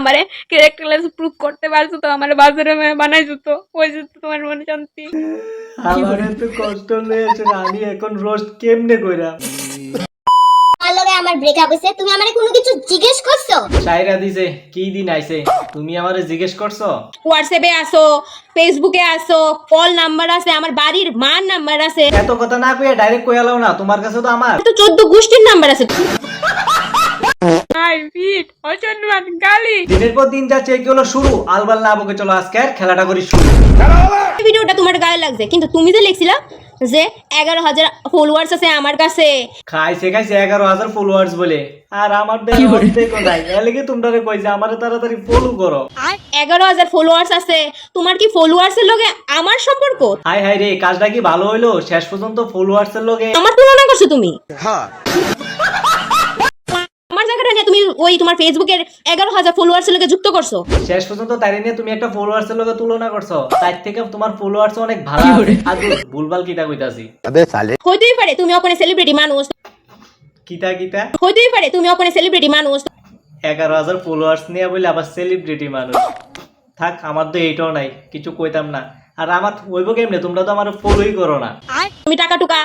আমারে characterless proof করতে পারছ তো? আমার বাজারে বানাইছো তো? ওই যে তোমার মনে শান্তি? আমার এত কষ্ট লেগেছে আমি এখন রোস্ট কেমনে কইরা? আমার ব্রেকআপ হইছে তুমি আমারে কোনো কিছু জিজ্ঞেস করছ? সাইরা দিছে কি দিন আইছে? তুমি আমারে জিজ্ঞেস করছ? হোয়াটসঅ্যাপে আসো ফেসবুকে আসো কল নাম্বার আছে আমার বাড়ির মার নাম্বার আছে। এত কথা না কইয়া ডাইরেক্ট কইয়ালাও না তোমার কাছে তো আমার। তো চোদ্দ গোষ্ঠীর নাম্বার আছে। দিনের পর দিন যাচ্ছে কি শুরু? আলবাল না বকে চলো আজকে খেলাটা করি শুরু। ভিডিওটা তোমার গায়ে লাগছে কিন্তু তুমি যে লিখছিলা যে এগারো হাজার ফলোয়ার্স আছে আমার কাছে। খাইছে খাইছে এগারো হাজার ফলোয়ার্স বলে। আর আমার দেখো তোমরা কই যে আমারে তাড়াতাড়ি ফলো করো? এগারো হাজার ফলোয়ার্স আছে তোমার কি ফলোয়ার্স এর লগে আমার সম্পর্ক? হাই হাই রে কাজটা কি ভালো হইল? শেষ পর্যন্ত ফলোয়ার্স এর লগে আমার তুলনা করছ তুমি? আমার নিয়ে তুমি ওই তোমার ফেসবুকের এগারো হাজার ফলোয়ার্স লগে যুক্ত করছ? শেষ পর্যন্ত তারি নিয়ে তুমি একটা ফলোয়ার্স এর লগে তুলনা করছ। তার থেকে তোমার ফলোয়ার্স অনেক ভালো। আর ভুলভাল কিতা কইতাছি? হইতেই পারে তুমি ওখানে সেলিব্রিটি মানুষ। কিতা কিতা? হইতেই পারে তুমি ওখানে সেলিব্রিটি মানুষ। এগারো হাজার ফলোয়ার্স নিয়ে বলে আবার সেলিব্রিটি মানুষ। থাক আমার তো এইটাও নাই কিছু কইতাম না। আর আমার ওইব কেমনে? তোমরা তো আমার ফলোই করো না। তুমি টাকা টুকা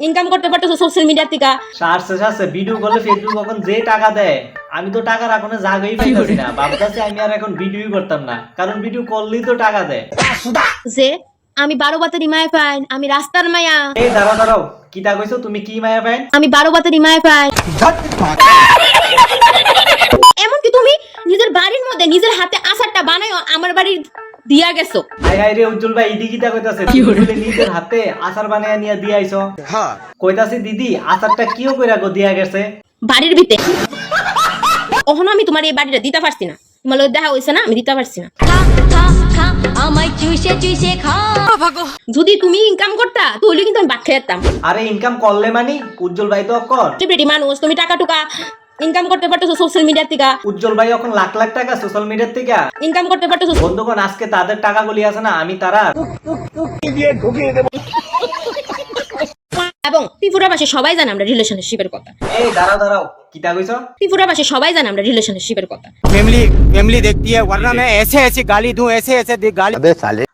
ইনকাম করতে পারতেছো সোশ্যাল মিডিয়া থেকে সারছে সারছে ভিডিও করলে ফেসবুক এখন যে টাকা দেয় আমি তো টাকার এখন জাগাই পাইতাছি না। ভাবতাছি আমি আর এখন ভিডিওই করতাম না কারণ ভিডিও করলেই তো টাকা দেয়। যে আমি বারো বাতারি মায় পাই আমি রাস্তার মায়া। এই দাঁড়াও দাঁড়াও কিতা কইছো? তুমি কি মায়া পাইন? আমি বারো বাতারি মায় পাই এমনকি তুমি নিজের বাড়ির মধ্যে নিজের হাতে আচারটা বানায়ও আমার বাড়ির দিয়া গেছো। হাই হাই রে উজ্জ্বল ভাই ইদি কিতা কইতাছে? বলে নিজের হাতে আচার বানায়া নিয়ে দিয়ে আইছো। কইতাছি দিদি আচারটা কিও কইরা গো দিয়া গেছে? বাড়ির ভিতরে ওখানে আমি তোমার এই বাড়িটা দিতে পারছি না। তোমার দেখা হয়েছে না আমি দিতে পারছি না। যদি তুমি ইনকাম করতা তাহলে কিন্তু আমি ভাত খেয়ে যেতাম আরে ইনকাম করলে মানি? উজ্জ্বল ভাই তো কর। সেলিব্রিটি মানুষ তুমি টাকা টুকা। ইনকাম করতে পারতেছো সোশ্যাল মিডিয়া থেকে উজ্জ্বল ভাই এখন লাখ লাখ টাকা সোশ্যাল মিডিয়া থেকে ইনকাম করতে পারতেছো বন্ধুগণ আজকে তাদের টাকাগুলি আছে না আমি তারা এবং ত্রিপুরাবাসী সবাই জানে আমরা রিলেশনশিপের কথা এই দাঁড়াও দাঁড়াও কিতা কইছো ত্রিপুরাবাসী সবাই জানে আমরা রিলেশনশিপের কথা फैमिली फैमिली देखती है वरना मैं ऐसे ऐसे गाली दूं ऐसे ऐसे दे- गाली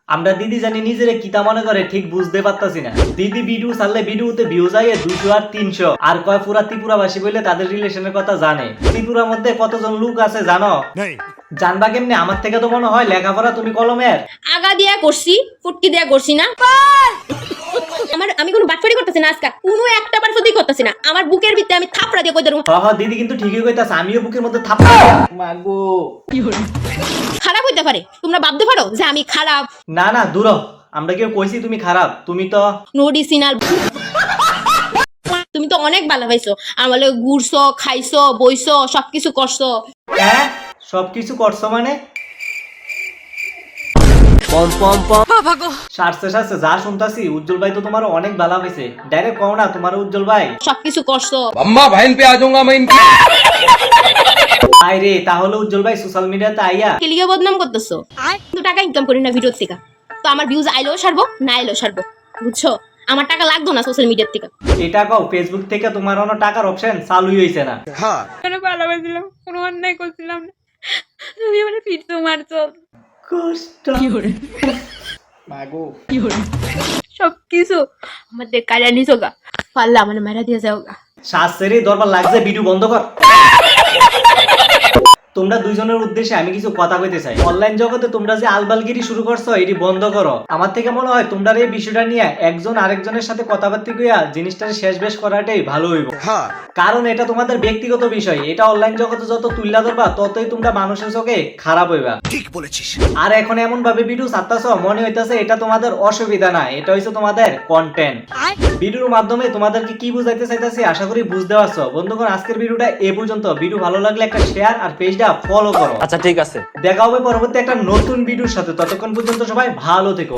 আমরা দিদি জানি নিজেরে কিতা মনে করে ঠিক বুঝতে পারতাছি না দিদি ভিডিও ছাড়লে ভিডিওতে ভিউ যায় দুশো আর তিনশো আর কয় পুরা ত্রিপুরাবাসী বলে তাদের রিলেশনের কথা জানে ত্রিপুরার মধ্যে কতজন লোক আছে জানো জানবা কেমনে আমার থেকে তো মনে হয় লেখাপড়া তুমি কলমের আগা দিয়া করছি ফুটকি দিয়া করছি না আমার আমি কোনো বাটপারি করতেছি না আজকে কোনো একটা বার সত্যি করতেছি না। আমার বুকের ভিতরে আমি থাপড়া দিয়ে কই দেবো হ হ দিদি কিন্তু ঠিকই কইতাছে আমিও বুকের মধ্যে থাপ্পা মাগো। খারাপ হইতে পারে তোমরা ভাবতে পারো যে আমি খারাপ। না না দূর আমরা কেউ কইছি তুমি খারাপ তুমি তো নোডিসিনাল তুমি তো অনেক ভালো পাইছো আমার ঘুরছো খাইছো বইছো সবকিছু করছ। হ্যাঁ সবকিছু করছ মানে? পম পম পম। বাবা গো। সারছে যা শুনতাছি উজ্জ্বল ভাই তো তোমার অনেক ভালো হয়েছে। ডাইরেক্ট কও না তোমার উজ্জ্বল ভাই। সবকিছু কষ্ট। আম্মা ভাইন পে আজুঙ্গা মাইন আরে তাহলে উজ্জ্বল ভাই সোশ্যাল মিডিয়াতে আইয়া। কেলিয়া বদনাম করতেছো? তো টাকা ইনকাম করি না ভিডিও থেকে। তো আমার ভিউজ আইলো সারবো না আইলো সারবো। বুঝছ? আমার টাকা লাগতো না সোশ্যাল মিডিয়ার থেকে। এটা কও ফেসবুক থেকে তোমার অন্য টাকার অপশন চালু হইছে না। হ্যাঁ। ভালোবাসিলাম? কোনো অন্যায় করছিলাম না। তুমি আমার ফিট তোমার চল কষ্ট। মাগো। সব কিছু আমাদের কাজা নিছো গা পারলে আমার মেরা দিয়ে যাওগা। শাস্ত্রেরই দরবার লাগছে ভিডিও বন্ধ কর। তোমরা দুইজনের উদ্দেশ্যে আমি কিছু কথা কইতে চাই। অনলাইন জগতে তোমরা যে আলবালগিরি শুরু করছ এটি বন্ধ করো। আমার থেকে মনে হয় তোমরা এই বিষয়টা নিয়ে একজন আরেকজনের সাথে কথাবার্তা কইয়া জিনিসটা শেষ বেশ করাটাই ভালো হইব। কারণ এটা তোমাদের ব্যক্তিগত বিষয়। এটা অনলাইন জগতে যত তুল্লা ধরবা ততই তোমরা মানুষের চোখে খারাপ হইবা। ঠিক বলেছিস। আর এখন এমন ভাবে ভিডিও ছাড়তাছ মনে হইতাছে এটা তোমাদের অসুবিধা না এটা হইছে তোমাদের কন্টেন্ট ভিডিওর মাধ্যমে তোমাদেরকে কি বুঝাইতে চাইতেছি আশা করি বুঝতে পারছ। বন্ধুগণ আজকের ভিডিওটা এ পর্যন্ত। ভিডিও ভালো লাগলে একটা শেয়ার আর পেজটা পেজটা ফলো করো। আচ্ছা ঠিক আছে। দেখা হবে পরবর্তী একটা নতুন ভিডিওর সাথে। ততক্ষণ পর্যন্ত সবাই ভালো থেকো।